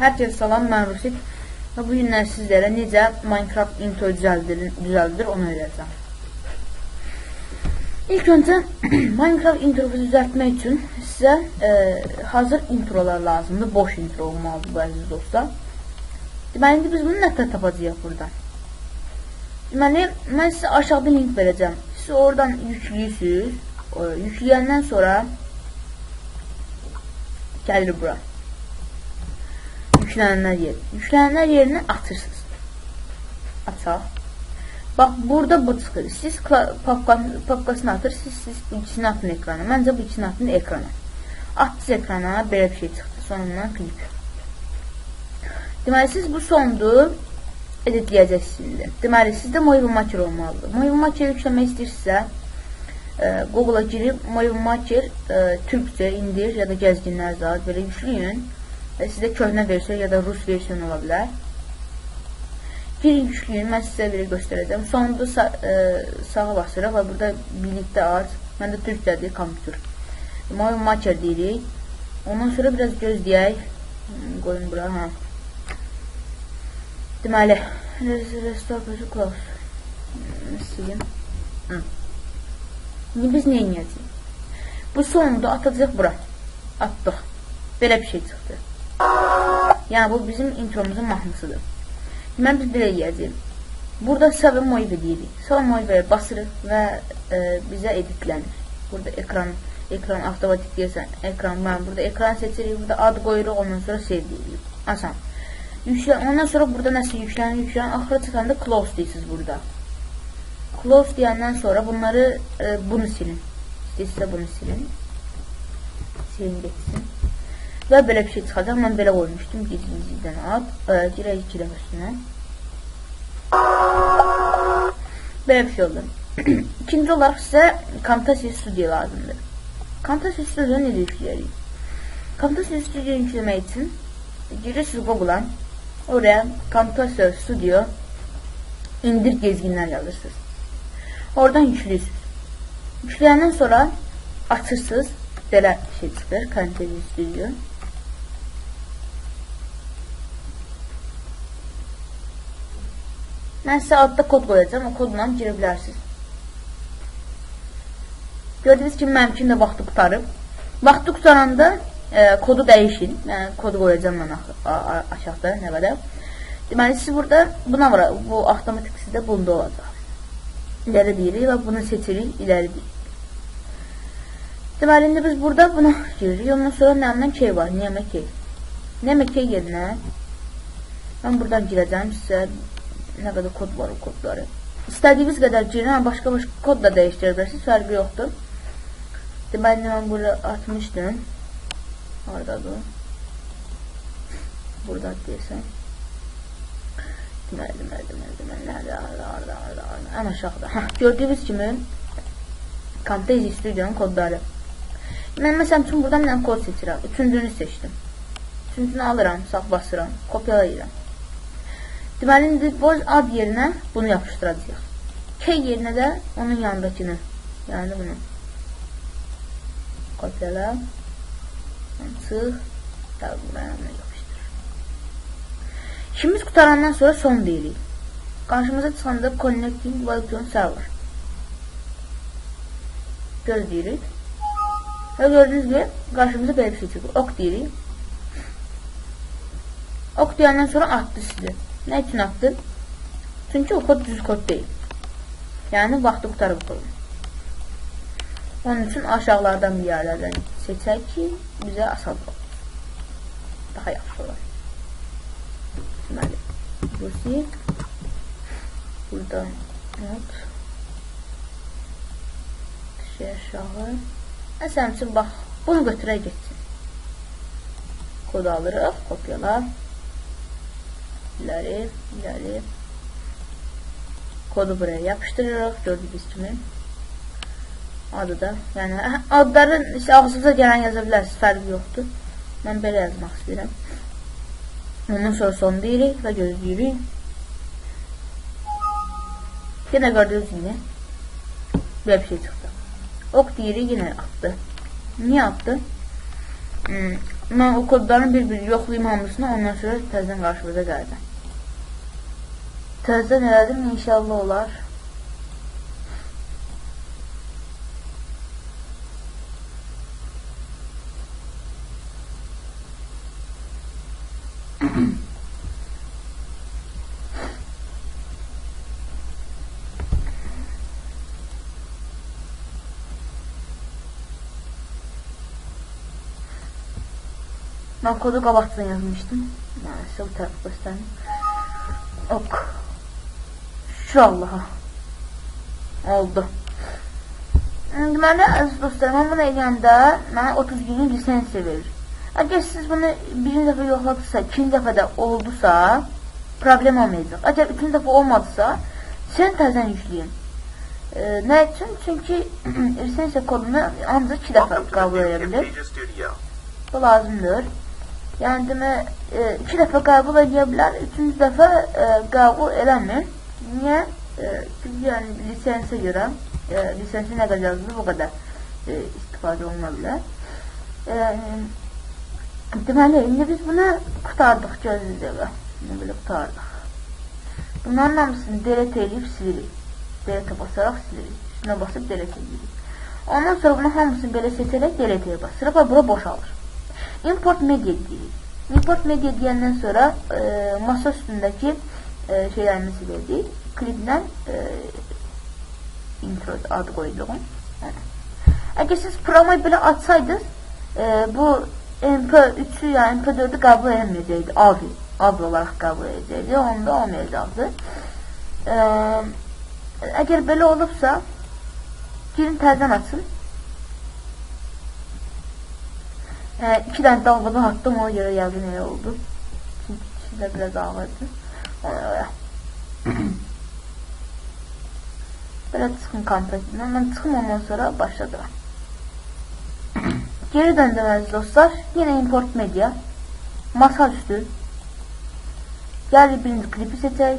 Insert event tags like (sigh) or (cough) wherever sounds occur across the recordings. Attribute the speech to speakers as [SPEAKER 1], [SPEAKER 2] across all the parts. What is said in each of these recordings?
[SPEAKER 1] Hər kəs salam, mən Rusit. Və bu günlər sizlərə necə Minecraft intro düzəldilir, düzəldilir onu öyrədəcəm. İlk öncə (clears throat) Minecraft intromuzu düzəltmək üçün sizə e, hazır introlar lazımdır. Boş intro olmalıdır bu əziz dostlar. Deməli, indi biz bunu nədən tapacağıq buradan? Deməli, mən sizə aşağıda link verəcəm. Siz oradan yüklüyürsünüz. O, yükləyəndən sonra gəlir bura. Yüklənənlər yeri. Yüklənənlər yerini açırsınız. Açaq. Bax, burada bu çıxır. Siz papkasını atırsınız, siz bu ikisini atın ekrana. Məncə bu ikisini atın ekrana. Atdınız ekrana, belə bir şey çıxdı. Sonundan klip. Deməli, siz bu sondu editləyəcəksiniz indi. Deməli, sizdə Movie Maker olmalıdır. Movie Maker yükləmək istəyirsinizsə, e, Google-a girib Movie Maker e, türkcə, indir ya da gəzginlər zad belə yükləyin. E, sizdə köhnə versiya ya da rus versiyonu ola bilər. Girin yükləyin, mən sizə belə göstərəcəm. Sonunda sa e, sağa basırıq və burada birlikdə aç. Məndə türkcədir, kompüter. Movie Maker deyirik. Ondan sonra biraz gözləyək. Hmm, Qoyun bura, hə. Deməli, restore. Hmm, Silin. Hı. İndi biz nə edəcəyik? Bu sonunda atacaq bura. Atdıq. Belə bir şey çıxdı. Yəni bu bizim intromuzun mahnısıdır. Mən biz belə edəcəyik. Burada Save Moive deyirik. Save Moive basırıq və e, bizə editlənir. Burada ekran ekran avtomatik deyirsən, ekran mən burada ekran seçirik, burada ad qoyuruq, ondan sonra save deyirik. Asan. Yüklən, ondan sonra burada nəsə yüklənir, yüklənir, axıra çıxanda close deyirsiniz burada. Close deyəndən sonra bunları e, bunu silin. İstəyirsə bunu silin. Silin getsin. Və belə bir şey çıxacaq. Mən belə qoymuşdum. Gizli-gizlidən at. E, girək iki dəfə üstünə. Belə bir şey oldu. (clears throat) İkinci olaraq sizə Camtasia Studio lazımdır. Camtasia Studio necə yükləyərik? Camtasia Studio yükləmək üçün girirsiniz Google-a. Oraya Camtasia Studio indir gezginlər yazırsınız. Oradan yüklüyorsunuz. Yükləyəndən sonra açırsınız. Belə şey çıxır. Camtasia Studio. Mən sizə adda kod qoyacağam. O kodla girə bilərsiniz. Gördüyünüz kimi mənimkin də vaxtı qutarıb. Vaxtı qutaranda e, kodu dəyişin. Mən ax- a- a- aşağıda nə qədər. Deməli siz burada buna var. Bu avtomatik sizdə bunda olacaq. İləri deyirik və bunu seçirik, iləri deyirik. Deməli indi biz burada buna giririk. Ondan sonra nəmdən key var. Niyəmə key. Niyəmə key yerinə mən buradan girəcəm sizə nə qədər kod var o kodları. İstədiyiniz qədər girin, amma başqa-başqa kod da dəyişdirə bilərsiniz, fərqi yoxdur. Deməli, mən burada atmışdım. Haradadır? Burada deyəsən. Deməli, deməli, deməli, deməli, nədə, harada, harada, harada, harada. Ən aşağıda. Hə, gördüyünüz kimi Camtasia Studio'nun kodları. Mən məsələn üçün buradan dənə kod seçirəm. Üçüncünü seçdim. Üçüncünü alıram, sağ basıram, kopyalayıram. Deməli, indi bu ad yerinə bunu yapışdıracağıq. K yerinə də onun yanındakını, yəni bunu. Kopyala. Çıx. Tabi buraya yapışdır. İşimiz qutarandan sonra son deyirik. Qarşımıza çıxanda Connecting Welcome Server. Gözləyirik. Və gördüyünüz gibi qarşımıza belə bir şey çıxır. Ok deyirik. Ok deyəndən sonra atdı sizi. Nə üçün atdı? Çünki o kod düz kod deyil. Yəni vaxtı qutarıb kodun. Onun üçün aşağılardan bir yerlərdən seçək ki, bizə asan olur. Daha yaxşı olar. Deməli, Rusi burada not şey aşağı Məsələn üçün, bax, bunu götürək getsin. Kodu alırıq, kopyala. İləri, iləri. Kodu buraya yapışdırırıq, gördüyünüz kimi. Adı da, yəni hə, adları isə ağzınıza gələn yaza bilərsiniz, fərqi yoxdur. Mən belə yazmaq istəyirəm. Ondan sonra son deyirik və gözləyirik. Yenə gördüyünüz kimi belə bir şey çıxdı. Ok deyirik, yenə atdı. Niyə atdı? Hmm, Mən o kodların bir-bir yoxlayım hamısını, ondan sonra təzədən qarşınıza gələcəm. Təzədən elədim, inşallah olar. Ben kodu kabaktan yazmıştım. Maalesef bu tarafı gösterdim. Ok. Şu Allah'a. Oldu. Deməli, əziz dostlarım, bunu eləyəndə mənə 30 günlük lisensiya verir. Əgər siz bunu birinci dəfə yoxladısa, ikinci dəfə də oldusa, problem olmayacaq. Əgər ikinci dəfə olmadısa, sən təzən yükləyin. E, nə üçün? Çünki (clears throat) lisensiya kodunu ancaq iki dəfə qəbul edə bilir. Bu lazımdır. Yəni demə, e, iki dəfə qəbul edə bilər, üçüncü dəfə e, qəbul eləmir. Niyə? Çünki yəni lisensiyə görə, e, lisensi nə qədər yazılır, o qədər e, istifadə oluna bilər. Deməli, indi biz bunu qutardıq gözlüdə. Bunu belə qutardıq. Bunların hamısını delete eləyib silirik. Delete basaraq silirik. Üstünə basıb delete edirik. Ondan sonra bunu hamısını belə seçərək delete'yə basırıq və bura boşalır. Import media deyirik. Import media deyəndən sonra e, masa üstündəki e, şeylərimizi siləcəyik. Klipdən e, intro adı. Yəni. Əgər siz programı belə açsaydınız, e, bu MP3-ü ya MP4-ü qəbul edilməyəcəkdi. AVI, AVI olaraq qəbul edəcəkdi. Onda olmayacaqdı. E, əgər belə olubsa, girin təzədən açın. E, iki tane dalgadan attım ona göre yazın öyle oldu. Çünkü ikisi biraz ağırdı. Ona göre. Böyle çıxın kompresiyondan. Ben çıxım ondan sonra başladım. Geri döndüm əziz dostlar. Yine import media. Masaüstü. Geldi birinci klipi seçək.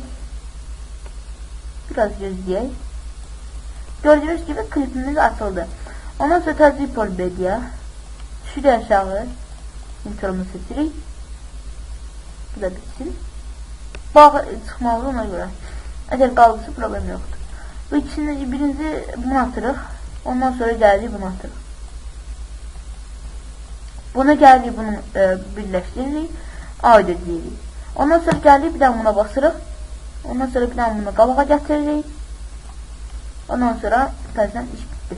[SPEAKER 1] Biraz gözləyək. Gördüğünüz gibi klipimiz açıldı. Ondan sonra təzə import media. Şuraya aşağı intromu seçirik. Bu da bitsin. Bağ çıxmalı ona görə. Əgər qaldısa problem yoxdur. Bu ikisini birinci bunu atırıq. Ondan sonra gəldik bunu atırıq. Buna gəldik bunu e, birləşdiririk. Ayda deyirik. Ondan sonra gəldik bir daha buna basırıq. Ondan sonra bir daha bunu qabağa gətiririk. Ondan sonra təzədən iş bitdi.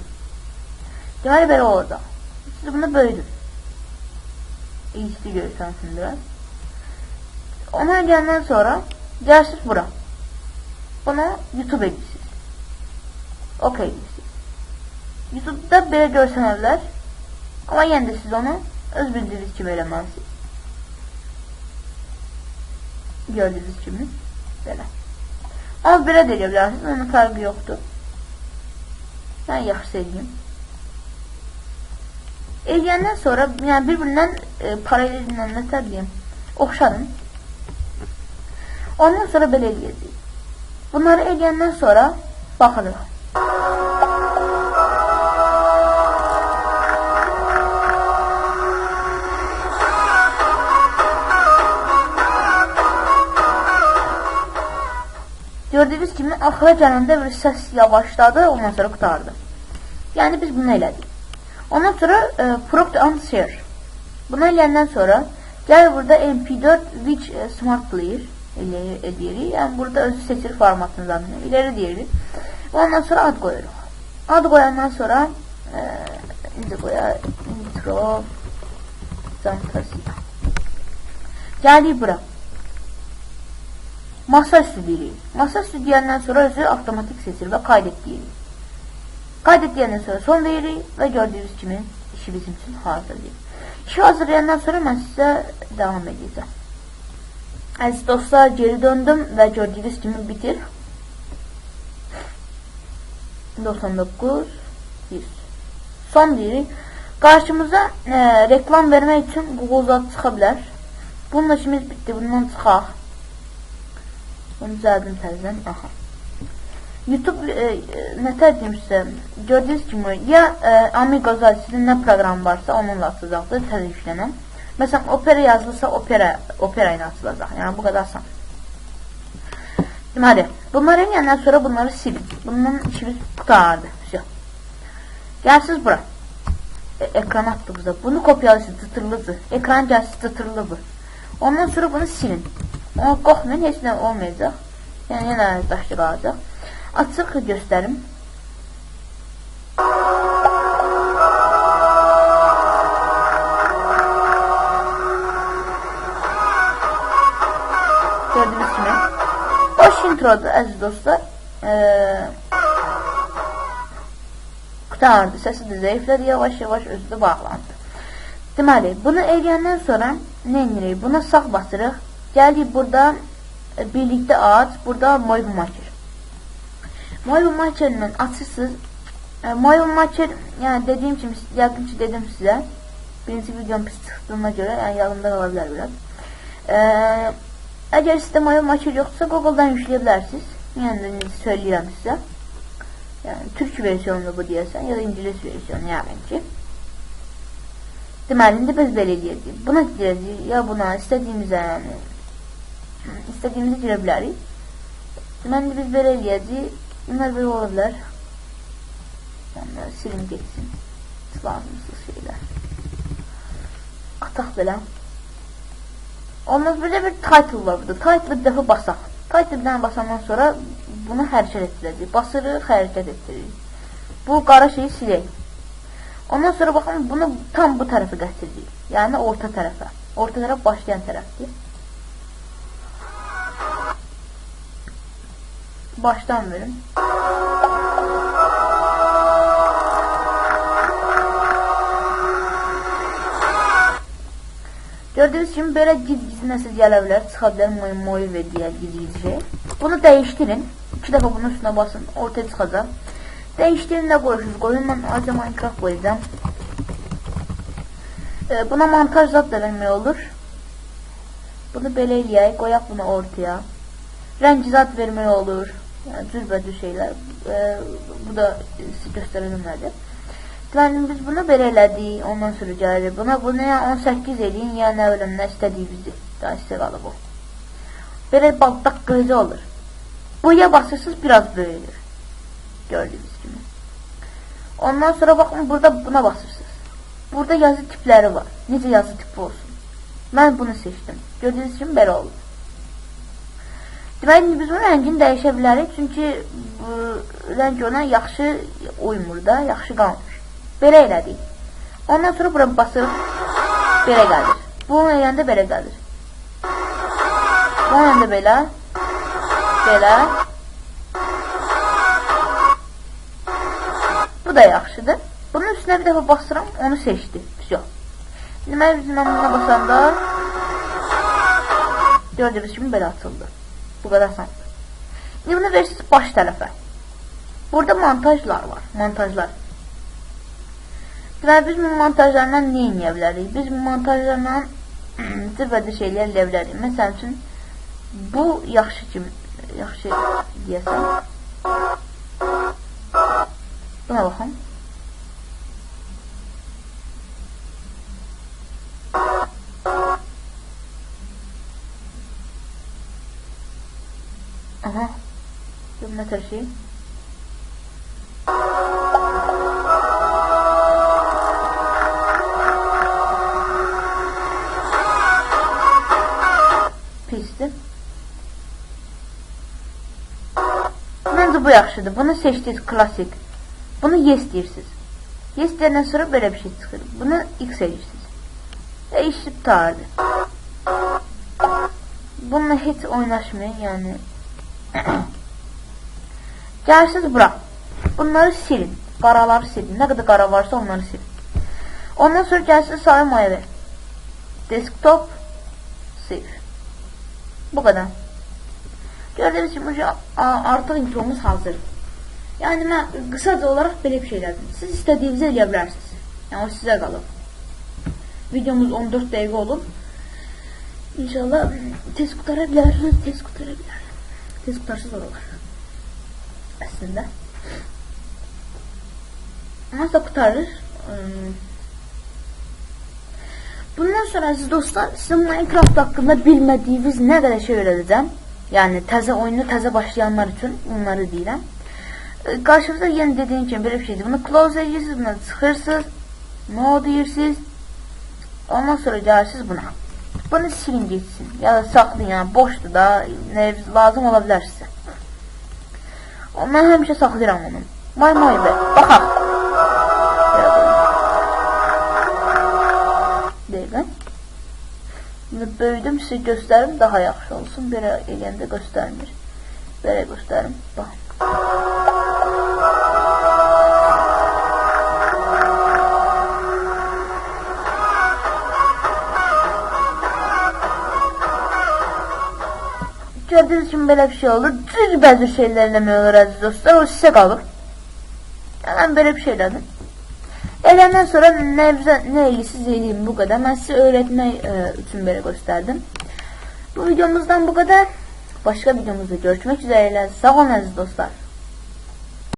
[SPEAKER 1] Deməli belə olacaq. Siz bunu böyüdün. İyisi görürsənsin biraz. Ona gələndən sonra gəlirsiniz bura. Bunu YouTube edirsiniz. OK edirsiniz. YouTube'da belə görsənərlər. Amma yenə də siz onu öz bildiyiniz kimi eləməlisiniz. Gördüyünüz kimi belə. Amma belə də edə bilərsiniz. Onun fərqi yoxdur. Mən yaxşı edeyim. Eləyəndən sonra, yəni bir-birindən e, paralel nə deyim, oxşadın. Ondan sonra belə eləyəcəyik. Bunları eləyəndən sonra baxırıq. Axıra gələndə bir səs yavaşladı, ondan sonra qutardı. Yəni biz bunu elədik. Ondan sonra e, Product and Share. Bunu eləyəndən sonra gəl burada MP4 which Smart Player elə edirik. Yəni burada özü seçir formatından ileri deyirik. Ondan sonra ad qoyuruq. Ad qoyandan sonra e, indi qoya intro Fantasiya. Gəlik bura. Masa üstü deyirik. Masa üstü deyəndən sonra özü avtomatik seçir və kaydet deyirik. Kaydet deyəndən sonra son veririk və gördüyünüz kimi işi bizim üçün hazırlayır. İşi hazırlayandan sonra mən sizə devam edəcəm. Əziz dostlar geri döndüm və gördüyünüz kimi bitir. 99 100 Son deyirik. Qarşımıza e, reklam vermək üçün Google Ads çıxa bilər. Bununla işimiz bitdi. Bundan çıxaq. Onu düzəldim təzədən. Aha. YouTube e, e nətər demişsə, gördüyünüz kimi, ya e, Amigoza sizin nə proqram varsa onunla açılacaqdır tələffüslənə. Məsələn, opera yazılsa opera, opera ilə açılacaq. Yəni bu qədər asan. Deməli, bunları yəndən sonra bunları silin. Bundan işimiz qutardı. Şey. Gəlsiz bura. E, ekran atdığınızda bunu kopyalayırsınız, cıtırlıdır. Ekran gəlsiz, cıtırlıdır. Ondan sonra bunu silin. Ona qorxmayın, heç nə olmayacaq. Yəni, yenə daşlı qalacaq. Açıq göstərim. Gördüğünüz kimi. Boş introdur əziz dostlar. Ee, qutardı. Səsi də zəiflədi, yavaş-yavaş özü də bağlandı. Deməli, bunu eləyəndən sonra nə edirik? Buna sağ basırıq. Gəlik burada e, birlikdə aç, burada Moybu Maker. Moybu Makerlə açırsınız. E, Moybu Maker, yəni dediyim kimi, yəqin ki dedim sizə. Birinci videom görə, yəni yadımda qala bilər biraz. E, əgər sizdə Moybu Maker yoxdursa, Google-dan. Yəni də söyləyirəm sizə. Yəni türk versiyonu bu deyəsən, ya da ingilis versiyonu yəqin ki. Deməli, indi biz belə eləyəcəyik. Buna girəcəyik, ya buna istədiyimizə, yəni istədiyimizi girə bilərik. Deməli, biz belə eləyəcəyik. Bunlar belə ola bilər. Yəni, silin geçsin. Lazımsız şeylər. Ataq belə. Ondan belə bir title var burada. Title bir dəfə basaq. Title-dən basandan sonra bunu hərəkət etdirəcək. Basırıq, hərəkət etdiririk. Bu qara şeyi silək. Ondan sonra baxın bunu tam bu tərəfə gətiririk. Yəni orta tərəfə. Orta tərəf başlayan tərəfdir. Başdan verin. Gördüğünüz kimi böyle giz-giz nəsə gələ bilər, çıxa bilər moy moy və deyə giz-giz şey. Bunu dəyişdirin. İki dəfə bunun üstünə basın, ortaya çıxacaq. Dəyişdirin də qoyursunuz. Qoyun mən ayrıca Minecraft qoyacağım. Ee, buna montaj zat da vermək olur. Bunu belə eləyək, qoyaq bunu ortaya. Rəng zat vermək olur. Yəni cürbəcür şeylər. Ee, bu da nədir. Deməli biz bunu belə elədik, ondan sonra gəlirik. Buna bunu ya 18 eləyin, ya nə bilim nə istədiyinizi. Daha sizə qalıb o. Belə baltaq qırıcı olur. Buya basırsınız biraz böyüyür. Gördüğünüz gibi. Ondan sonra bakın burada buna basırsınız. Burada yazı tipləri var. Necə yazı tipi olsun. Mən bunu seçdim. Gördüğünüz kimi belə oldu. Deməli biz bunun rəngini dəyişə bilərik. Çünki bu rəng ona yaxşı uymur da, yaxşı qalmır. Belə elədik. Ondan sonra bura basırıq. Belə gəlir. Bunu eləyəndə belə gəlir. Bunu eləyəndə belə. Belə. Bu da yaxşıdır. Bunun üstünə bir dəfə basıram, onu seçdi. Vəsiyo. Deməli, biz mən buna basanda gördüyünüz kimi belə açıldı. Bu qədər. İndi bunu verirsiniz baş tərəfə. Burada montajlar var. Montajlar. Deməli, biz bu montajlarla nə eləyə bilərik? Biz bu montajlarla (clears throat) zirvədə şeylər eləyə bilərik. Məsəl üçün, bu yaxşı kimi, yaxşı deyəsən. Buna baxın. Şey? Pisdir. Məncə bu yaxşıdır. Bunu seçdiniz klasik. Bunu yes deyirsiniz. Yes deyəndən sonra belə bir şey çıxır. Bunu x edirsiniz. Dəyişib tardı. Bununla heç oynaşmayın, yəni. Gəlsiz bura. Bunları silin. Qaraları silin. Nə qədər qara varsa onları silin. Ondan sonra gəlsiz sayı maya ver. Desktop save. Bu qədər. Gördüğünüz gibi artıq intromuz hazır. Yəni mən qısaca olaraq belə bir şey elədim. Siz istədiyinizi eləyə bilərsiniz. Yəni o sizə qalıb. Videomuz 14 dəqiqə olub. İnşallah tez qutara bilər, tez qutara bilər. Tez qutarsız olar. Əslində. Nasıl qutarır? Bundan sonra aziz dostlar sizin Minecraft hakkında bilmediğiniz ne kadar şey öğreteceğim. Yani teze oyunu teze başlayanlar için bunları deyirəm. E, Karşınızda yeni dediğim için böyle bir şeydi. Bunu close ediyorsunuz, bunu çıkırsınız. No diyorsunuz. Ondan sonra gelirsiniz buna. Bunu silin geçsin. Ya da saklayın yani boştu da ne lazım olabilir size. Ondan həmişə saxlayıram onu. May may be. Baxaq. Şimdi böyüdüm size göstərim daha yaxşı olsun. Belə eləyəndə göstərmir. Belə göstərim. Bax. Gördüğünüz için böyle bir şey olur. Düz bazı şeyler eləmək olur aziz dostlar. Qalır. Yəni, mən belə bir şey elədim. Elenden sonra ne, ne ilgisiz eləyim bu kadar. Ben size öğretmek e, için böyle gösterdim. Bu videomuzdan bu kadar. Başka videomuzda görüşmek üzere. Sağ olun aziz dostlar.